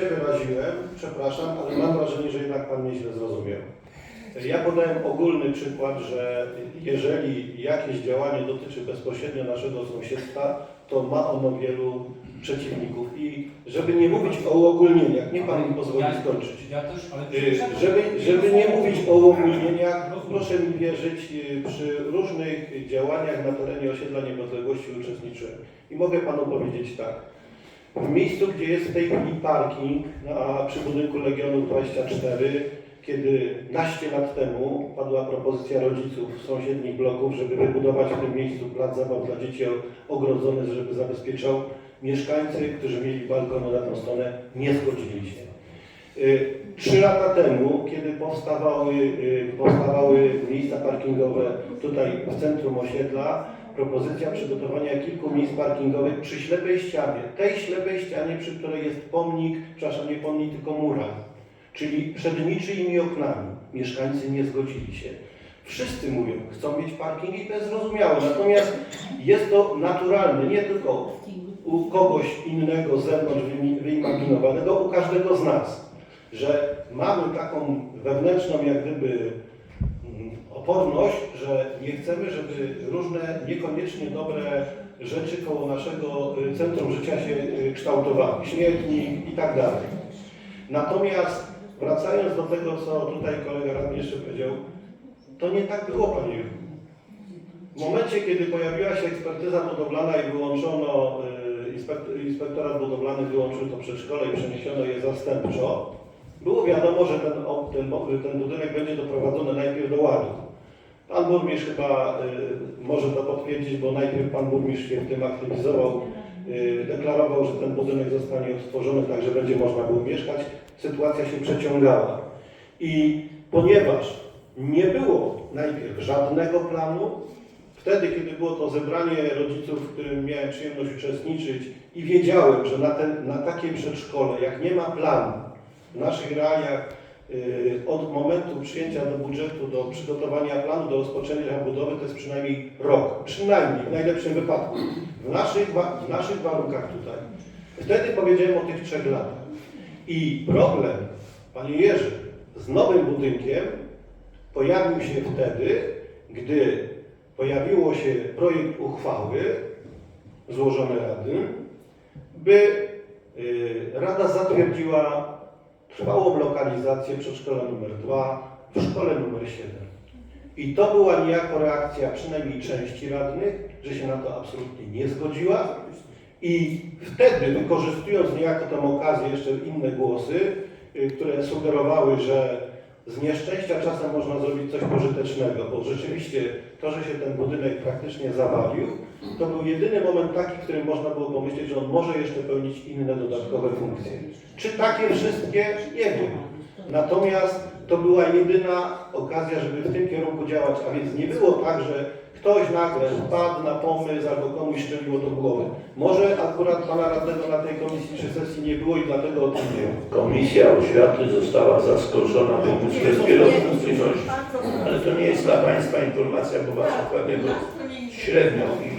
się wyraziłem, przepraszam, ale mam wrażenie, że jednak Pan mnie źle zrozumiał. Ja podałem ogólny przykład, że jeżeli jakieś działanie dotyczy bezpośrednio naszego sąsiedztwa, to ma ono wielu przeciwników. I żeby nie mówić o uogólnieniach, niech Pan mi pozwoli skończyć. Ja też, ale Y, Żeby, żeby nie mówić o uogólnieniach, proszę mi wierzyć, y, przy różnych działaniach na terenie osiedla niepodległości uczestniczyłem. I mogę Panu powiedzieć tak. W miejscu, gdzie jest w tej chwili parking na, przy budynku Legionu 24, kiedy naście lat temu padła propozycja rodziców sąsiednich bloków, żeby wybudować w tym miejscu plac zabaw dla dzieci ogrodzony, żeby zabezpieczał mieszkańcy, którzy mieli balkony na tą stronę, nie zgodzili się. Y, Trzy lata temu, kiedy powstawały, y, powstawały miejsca parkingowe tutaj w centrum osiedla, propozycja przygotowania kilku miejsc parkingowych przy ślepej ścianie, tej ślepej ścianie, przy której jest pomnik, przepraszam, nie pomnik, tylko mural, czyli przed niczyimi oknami. Mieszkańcy nie zgodzili się. Wszyscy mówią, chcą mieć parking i to jest zrozumiałe, natomiast jest to naturalne, nie tylko u kogoś innego z zewnątrz wyimaginowanego, u każdego z nas, że mamy taką wewnętrzną jak gdyby oporność, że nie chcemy, żeby różne niekoniecznie dobre rzeczy koło naszego y, centrum życia się y, kształtowały, śmietnik i tak dalej. Natomiast wracając do tego, co tutaj kolega radny powiedział, to nie tak było, panie. W momencie, kiedy pojawiła się ekspertyza budowlana i wyłączono, y, inspekt, inspektorat budowlany wyłączył to przedszkole i przeniesiono je zastępczo, było wiadomo, że ten, ten, ten budynek będzie doprowadzony najpierw do ładu. Pan burmistrz chyba y, może to potwierdzić, bo najpierw pan burmistrz się w tym aktywizował, y, deklarował, że ten budynek zostanie odtworzony, tak że będzie można było mieszkać. Sytuacja się przeciągała. I ponieważ nie było najpierw żadnego planu, wtedy, kiedy było to zebranie rodziców, w którym miałem przyjemność uczestniczyć i wiedziałem, że na, ten, na takie przedszkole, jak nie ma planu w naszych realiach, y, od momentu przyjęcia do budżetu, do przygotowania planu, do rozpoczęcia budowy, to jest przynajmniej rok. Przynajmniej, w najlepszym wypadku. W naszych, w naszych warunkach tutaj. Wtedy powiedziałem o tych trzech latach. I problem, Panie Jerzy, z nowym budynkiem pojawił się wtedy, gdy pojawiło się projekt uchwały złożony Rady, by y, Rada zatwierdziła trwałą lokalizację przedszkola numer 2 w szkole numer 7. I to była niejako reakcja przynajmniej części radnych, że się na to absolutnie nie zgodziła. I wtedy, wykorzystując niejako tę okazję, jeszcze inne głosy, y, które sugerowały, że z nieszczęścia czasem można zrobić coś pożytecznego, bo rzeczywiście to, że się ten budynek praktycznie zawalił, to był jedyny moment taki, w którym można było pomyśleć, że on może jeszcze pełnić inne dodatkowe funkcje. Czy takie wszystkie? Nie wiem. Natomiast to była jedyna okazja, żeby w tym kierunku działać, a więc nie było tak, że ktoś nagle wpadł na pomysł albo komuś strzeliło do głowy. Może akurat pana radnego na tej komisji czy sesji nie było i dlatego o tym nie wiem. Komisja Oświaty została zaskoczona powództwem wielofunkcyjności. Ale to nie jest dla Państwa informacja, bo Was odpowiednio średnio i